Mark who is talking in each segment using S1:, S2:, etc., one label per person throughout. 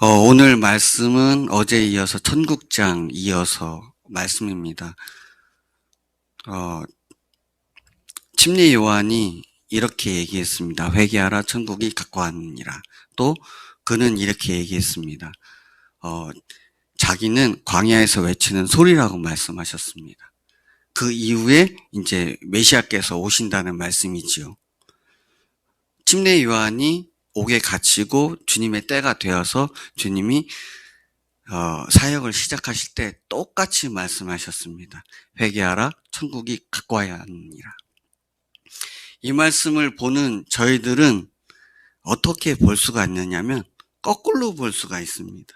S1: 어, 오늘 말씀은 어제 이어서 천국장 이어서 말씀입니다. 어, 침례 요한이 이렇게 얘기했습니다. 회개하라 천국이 가까웠니라. 또 그는 이렇게 얘기했습니다. 어, 자기는 광야에서 외치는 소리라고 말씀하셨습니다. 그 이후에 이제 메시아께서 오신다는 말씀이지요. 침례 요한이 옥에 갇히고 주님의 때가 되어서 주님이 어, 사역을 시작하실 때 똑같이 말씀하셨습니다. 회개하라 천국이 가까워야 하니라. 이 말씀을 보는 저희들은 어떻게 볼 수가 있느냐면 거꾸로 볼 수가 있습니다.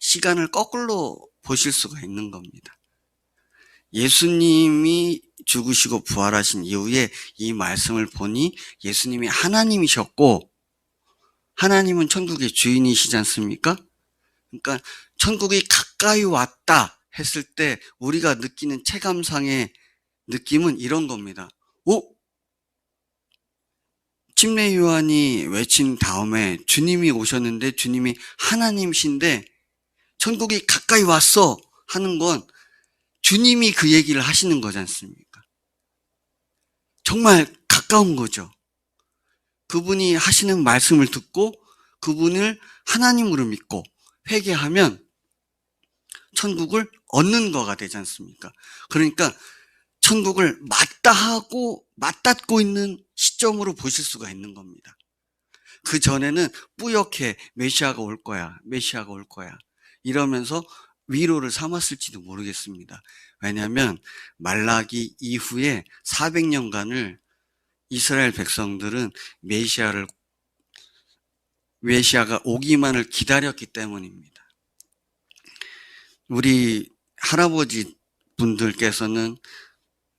S1: 시간을 거꾸로 보실 수가 있는 겁니다. 예수님이 죽으시고 부활하신 이후에 이 말씀을 보니 예수님이 하나님이셨고 하나님은 천국의 주인이시지 않습니까? 그러니까 천국이 가까이 왔다 했을 때 우리가 느끼는 체감상의 느낌은 이런 겁니다. 오? 침례 요한이 외친 다음에 주님이 오셨는데 주님이 하나님이신데 천국이 가까이 왔어 하는 건 주님이 그 얘기를 하시는 거지 않습니까? 정말 가까운 거죠. 그분이 하시는 말씀을 듣고 그분을 하나님으로 믿고 회개하면 천국을 얻는 거가 되지 않습니까? 그러니까 천국을 맞다 하고 맞닿고 있는 시점으로 보실 수가 있는 겁니다. 그 전에는 뿌옇게 메시아가 올 거야, 메시아가 올 거야 이러면서 위로를 삼았을지도 모르겠습니다. 왜냐하면 말라기 이후에 400년간을 이스라엘 백성들은 메시아를 메시아가 오기만을 기다렸기 때문입니다. 우리 할아버지 분들께서는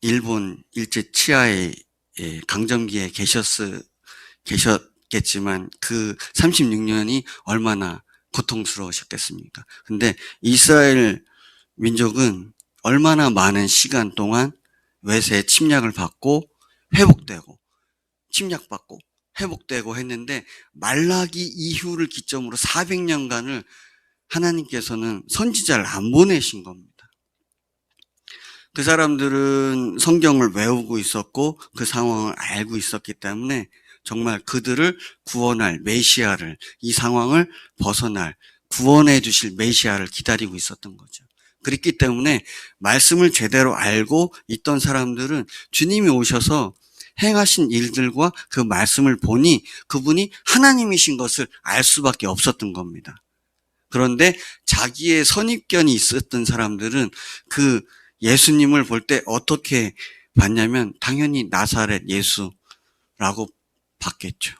S1: 일본 일제 치하의 예, 강점기에 계셨 계셨겠지만 그 36년이 얼마나 고통스러우셨겠습니까? 근데 이스라엘 민족은 얼마나 많은 시간 동안 외세 침략을 받고 회복되고 침략받고 회복되고 했는데 말라기 이후를 기점으로 400년간을 하나님께서는 선지자를 안 보내신 겁니다. 그 사람들은 성경을 외우고 있었고 그 상황을 알고 있었기 때문에 정말 그들을 구원할 메시아를 이 상황을 벗어날 구원해 주실 메시아를 기다리고 있었던 거죠. 그렇기 때문에 말씀을 제대로 알고 있던 사람들은 주님이 오셔서 행하신 일들과 그 말씀을 보니 그분이 하나님이신 것을 알 수밖에 없었던 겁니다. 그런데 자기의 선입견이 있었던 사람들은 그 예수님을 볼 때 어떻게 봤냐면 당연히 나사렛 예수라고 봤겠죠.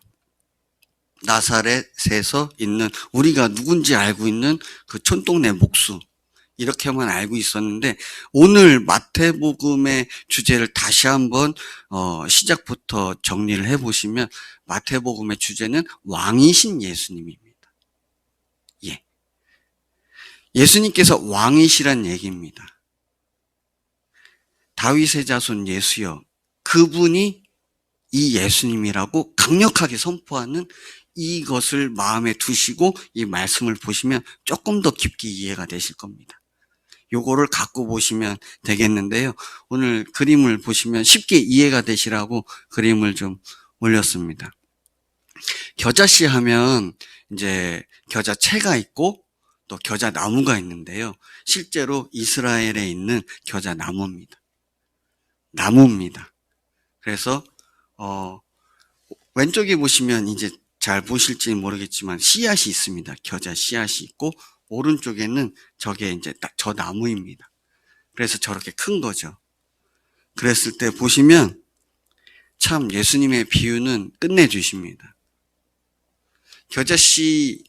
S1: 나사렛에서 있는 우리가 누군지 알고 있는 그 촌동네 목수 이렇게만 알고 있었는데 오늘 마태복음의 주제를 다시 한번 어, 시작부터 정리를 해보시면 마태복음의 주제는 왕이신 예수님입니다. 예, 예수님께서 왕이시란 얘기입니다. 다윗의 자손 예수여 그분이 이 예수님이라고 강력하게 선포하는 이것을 마음에 두시고 이 말씀을 보시면 조금 더 깊게 이해가 되실 겁니다. 요거를 갖고 보시면 되겠는데요. 오늘 그림을 보시면 쉽게 이해가 되시라고 그림을 좀 올렸습니다. 겨자씨 하면 이제 겨자채가 있고 또 겨자 나무가 있는데요. 실제로 이스라엘에 있는 겨자 나무입니다. 나무입니다. 그래서 어, 왼쪽에 보시면 이제 잘 보실지 모르겠지만 씨앗이 있습니다. 겨자 씨앗이 있고 오른쪽에는 저게 이제 저 나무입니다. 그래서 저렇게 큰 거죠. 그랬을 때 보시면 참 예수님의 비유는 끝내주십니다. 겨자씨,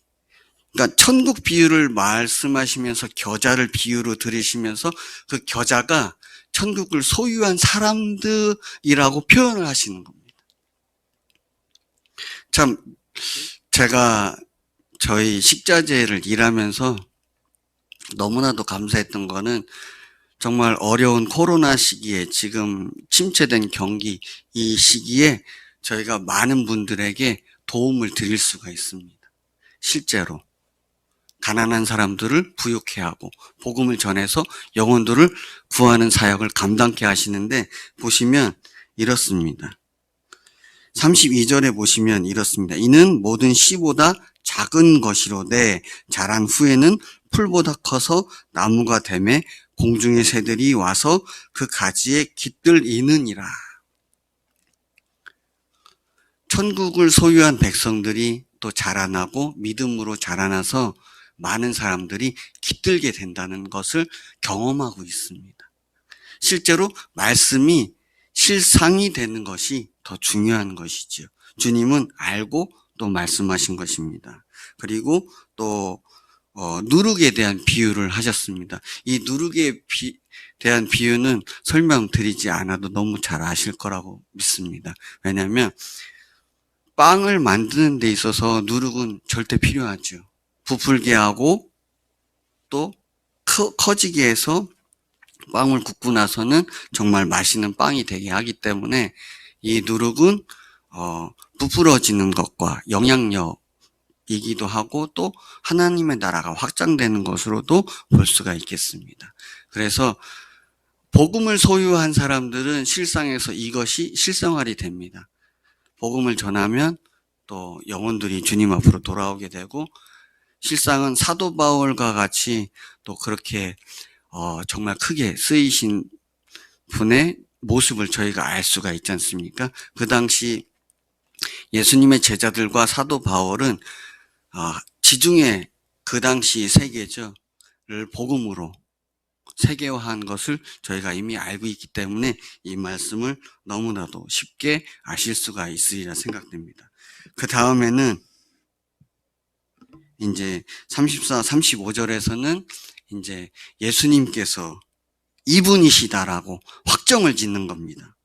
S1: 그러니까 천국 비유를 말씀하시면서 겨자를 비유로 들으시면서 그 겨자가 천국을 소유한 사람들이라고 표현을 하시는 겁니다. 참, 제가 저희 식자재를 일하면서 너무나도 감사했던 거는 정말 어려운 코로나 시기에 지금 침체된 경기 이 시기에 저희가 많은 분들에게 도움을 드릴 수가 있습니다. 실제로 가난한 사람들을 부욕해 하고 복음을 전해서 영혼들을 구하는 사역을 감당케 하시는데 보시면 이렇습니다. 32절에 보시면 이렇습니다. 이는 모든 씨보다 작은 것이로되 자란 후에는 풀보다 커서 나무가 되매 공중의 새들이 와서 그 가지에 깃들이느니라. 천국을 소유한 백성들이 또 자라나고 믿음으로 자라나서 많은 사람들이 깃들게 된다는 것을 경험하고 있습니다. 실제로 말씀이 실상이 되는 것이 더 중요한 것이지요. 주님은 알고 또 말씀하신 것입니다. 그리고 또 어, 누룩에 대한 비유를 하셨습니다. 이 누룩에 비, 대한 비유는 설명드리지 않아도 너무 잘 아실 거라고 믿습니다. 왜냐하면 빵을 만드는 데 있어서 누룩은 절대 필요하죠. 부풀게 하고 또 커, 커지게 해서 빵을 굽고 나서는 정말 맛있는 빵이 되게 하기 때문에 이 누룩은 어, 부풀어지는 것과 영향력이기도 하고 또 하나님의 나라가 확장되는 것으로도 볼 수가 있겠습니다. 그래서 복음을 소유한 사람들은 실상에서 이것이 실생활이 됩니다. 복음을 전하면 또 영혼들이 주님 앞으로 돌아오게 되고 실상은 사도 바울과 같이 또 그렇게 어, 정말 크게 쓰이신 분의 모습을 저희가 알 수가 있지 않습니까? 그 당시 예수님의 제자들과 사도 바울은 어, 지중해 그 당시 세계죠. 를 복음으로 세계화한 것을 저희가 이미 알고 있기 때문에 이 말씀을 너무나도 쉽게 아실 수가 있으리라 생각됩니다. 그 다음에는 이제 34, 35절에서는 이제 예수님께서 이분이시다라고 확정을 짓는 겁니다.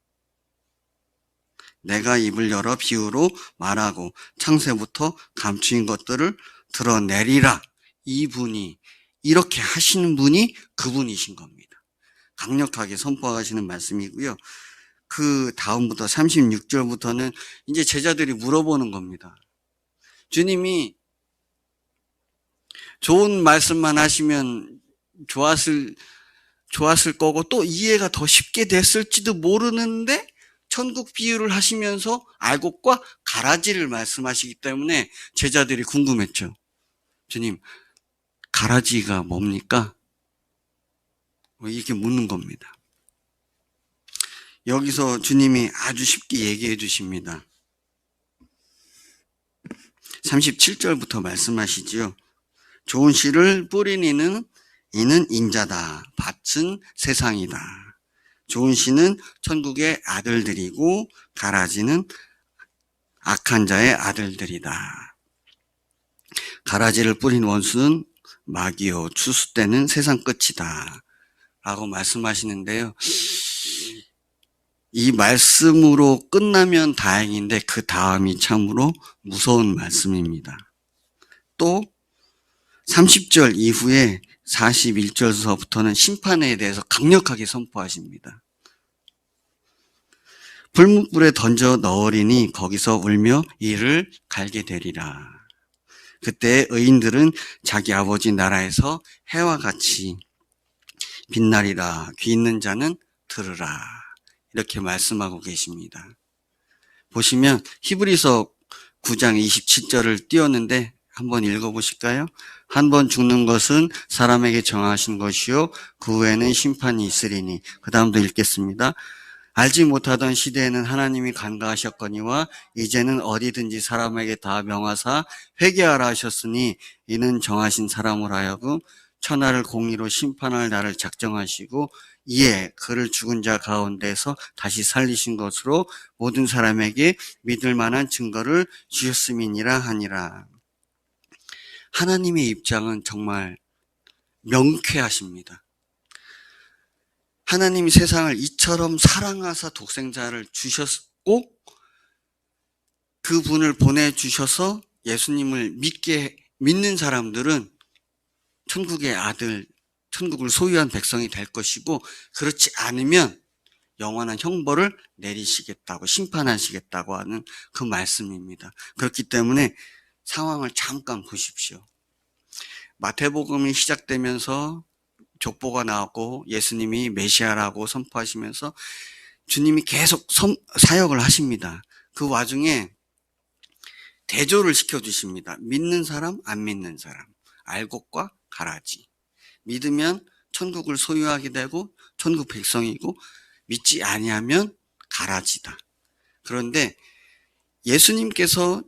S1: 내가 입을 열어 비유로 말하고 창세부터 감추인 것들을 드러내리라. 이분이 이렇게 하시는 분이 그분이신 겁니다. 강력하게 선포하시는 말씀이고요. 그 다음부터 36절부터는 이제 제자들이 물어보는 겁니다. 주님이 좋은 말씀만 하시면 좋았을, 좋았을 거고 또 이해가 더 쉽게 됐을지도 모르는데 천국 비유를 하시면서 알곡과 가라지를 말씀하시기 때문에 제자들이 궁금했죠. 주님, 가라지가 뭡니까? 뭐 이렇게 묻는 겁니다. 여기서 주님이 아주 쉽게 얘기해 주십니다. 37절부터 말씀하시지요. 좋은 씨를 뿌린 이는 이는 인자다. 밭은 세상이다. 좋은 씨는 천국의 아들들이고 가라지는 악한 자의 아들들이다. 가라지를 뿌린 원수는 마귀요 추수 때는 세상 끝이다. 라고 말씀하시는데요. 이 말씀으로 끝나면 다행인데 그 다음이 참으로 무서운 말씀입니다. 또 30절 이후에 41절서부터는 심판에 대해서 강력하게 선포하십니다. 불문불에 던져 넣으리니 거기서 울며 이를 갈게 되리라. 그때 의인들은 자기 아버지 나라에서 해와 같이 빛나리라. 귀 있는 자는 들으라. 이렇게 말씀하고 계십니다. 보시면 히브리서 9장 27절을 띄웠는데 한번 읽어보실까요? 한 번 죽는 것은 사람에게 정하신 것이요. 그 후에는 심판이 있으리니. 그 다음도 읽겠습니다. 알지 못하던 시대에는 하나님이 간과하셨거니와 이제는 어디든지 사람에게 다 명하사 회개하라 하셨으니 이는 정하신 사람으로 하여금 천하를 공의로 심판할 날을 작정하시고 이에 그를 죽은 자 가운데서 다시 살리신 것으로 모든 사람에게 믿을 만한 증거를 주셨음이니라 하니라. 하나님의 입장은 정말 명쾌하십니다. 하나님이 세상을 이처럼 사랑하사 독생자를 주셨고 그분을 보내주셔서 예수님을 믿게 믿는 사람들은 천국의 아들, 천국을 소유한 백성이 될 것이고 그렇지 않으면 영원한 형벌을 내리시겠다고 심판하시겠다고 하는 그 말씀입니다. 그렇기 때문에 상황을 잠깐 보십시오. 마태복음이 시작되면서 족보가 나왔고 예수님이 메시아라고 선포하시면서 주님이 계속 선- 사역을 하십니다. 그 와중에 대조를 시켜주십니다. 믿는 사람, 안 믿는 사람. 알곡과 가라지. 믿으면 천국을 소유하게 되고 천국 백성이고 믿지 아니하면 가라지다. 그런데 예수님께서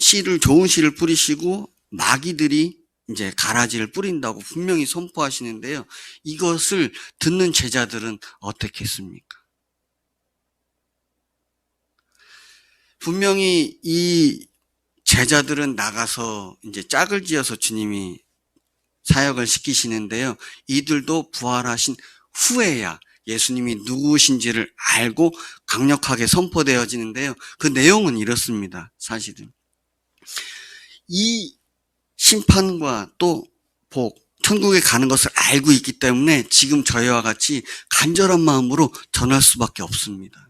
S1: 씨를 좋은 씨를 뿌리시고 마귀들이 이제 가라지를 뿌린다고 분명히 선포하시는데요. 이것을 듣는 제자들은 어떻게 했습니까? 분명히 이 제자들은 나가서 이제 짝을 지어서 주님이 사역을 시키시는데요. 이들도 부활하신 후에야 예수님이 누구신지를 알고 강력하게 선포되어지는데요. 그 내용은 이렇습니다. 사실은. 이 심판과 또 복, 천국에 가는 것을 알고 있기 때문에 지금 저희와 같이 간절한 마음으로 전할 수밖에 없습니다.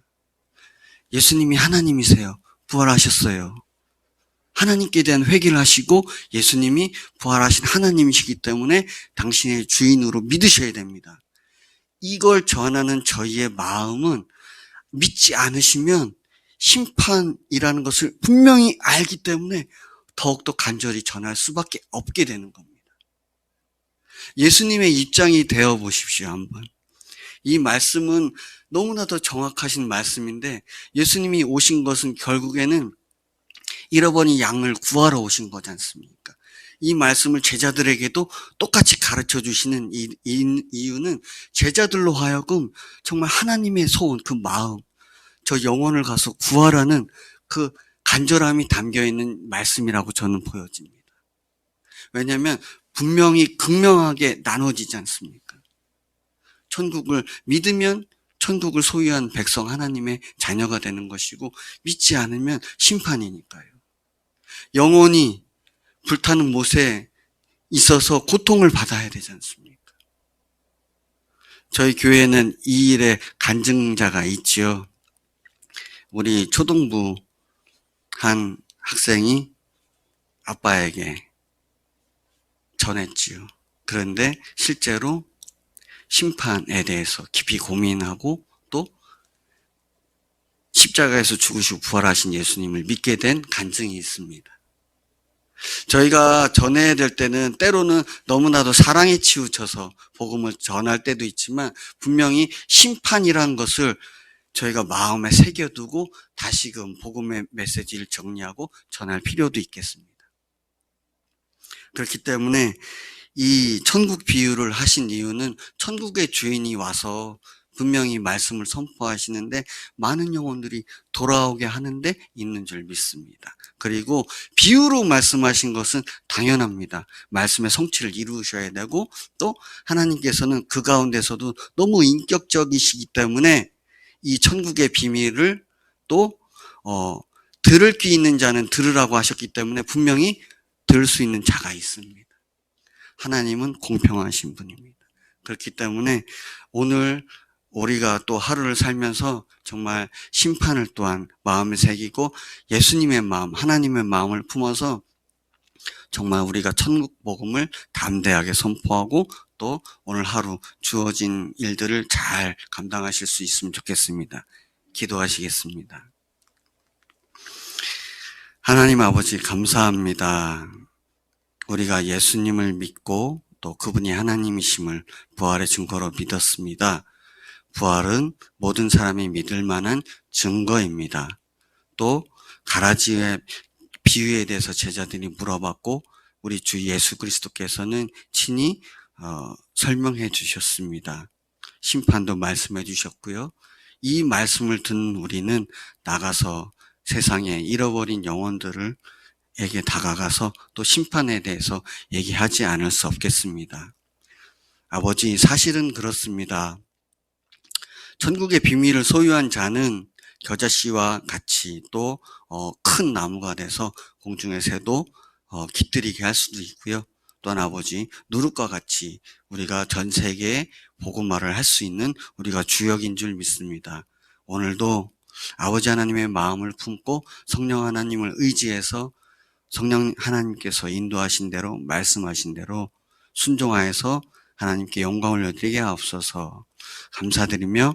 S1: 예수님이 하나님이세요. 부활하셨어요. 하나님께 대한 회개를 하시고 예수님이 부활하신 하나님이시기 때문에 당신의 주인으로 믿으셔야 됩니다. 이걸 전하는 저희의 마음은 믿지 않으시면 심판이라는 것을 분명히 알기 때문에 더욱더 간절히 전할 수밖에 없게 되는 겁니다. 예수님의 입장이 되어 보십시오, 한번. 이 말씀은 너무나도 정확하신 말씀인데 예수님이 오신 것은 결국에는 잃어버린 양을 구하러 오신 거지 않습니까? 이 말씀을 제자들에게도 똑같이 가르쳐 주시는 이, 이, 이유는 제자들로 하여금 정말 하나님의 소원, 그 마음, 저 영혼을 가서 구하라는 그 간절함이 담겨 있는 말씀이라고 저는 보여집니다. 왜냐하면 분명히 극명하게 나눠지지 않습니까? 천국을 믿으면 천국을 소유한 백성 하나님의 자녀가 되는 것이고 믿지 않으면 심판이니까요. 영원히 불타는 못에 있어서 고통을 받아야 되지 않습니까? 저희 교회는 이 일에 간증자가 있지요. 우리 초등부 한 학생이 아빠에게 전했지요. 그런데 실제로 심판에 대해서 깊이 고민하고 또 십자가에서 죽으시고 부활하신 예수님을 믿게 된 간증이 있습니다. 저희가 전해야 될 때는 때로는 너무나도 사랑에 치우쳐서 복음을 전할 때도 있지만 분명히 심판이란 것을 저희가 마음에 새겨두고 다시금 복음의 메시지를 정리하고 전할 필요도 있겠습니다. 그렇기 때문에 이 천국 비유를 하신 이유는 천국의 주인이 와서 분명히 말씀을 선포하시는데 많은 영혼들이 돌아오게 하는데 있는 줄 믿습니다. 그리고 비유로 말씀하신 것은 당연합니다. 말씀의 성취를 이루셔야 되고 또 하나님께서는 그 가운데서도 너무 인격적이시기 때문에 이 천국의 비밀을 또 어, 들을 귀 있는 자는 들으라고 하셨기 때문에 분명히 들을 수 있는 자가 있습니다. 하나님은 공평하신 분입니다. 그렇기 때문에 오늘 우리가 또 하루를 살면서 정말 심판을 또한 마음에 새기고 예수님의 마음, 하나님의 마음을 품어서 정말 우리가 천국 복음을 담대하게 선포하고 또 오늘 하루 주어진 일들을 잘 감당하실 수 있으면 좋겠습니다. 기도하시겠습니다. 하나님 아버지 감사합니다. 우리가 예수님을 믿고 또 그분이 하나님이심을 부활의 증거로 믿었습니다. 부활은 모든 사람이 믿을 만한 증거입니다. 또 가라지의 비유에 대해서 제자들이 물어봤고 우리 주 예수 그리스도께서는 친히 어, 설명해 주셨습니다. 심판도 말씀해 주셨고요. 이 말씀을 듣는 우리는 나가서 세상에 잃어버린 영혼들을 에게 다가가서 또 심판에 대해서 얘기하지 않을 수 없겠습니다. 아버지, 사실은 그렇습니다. 천국의 비밀을 소유한 자는 겨자씨와 같이 또큰 어, 나무가 돼서 공중의 새도 어, 깃들이게 할 수도 있고요. 또한 아버지 누룩과 같이 우리가 전 세계에 복음화를 할 수 있는 우리가 주역인 줄 믿습니다. 오늘도 아버지 하나님의 마음을 품고 성령 하나님을 의지해서 성령 하나님께서 인도하신 대로 말씀하신 대로 순종하여서 하나님께 영광을 드리게 하옵소서 감사드리며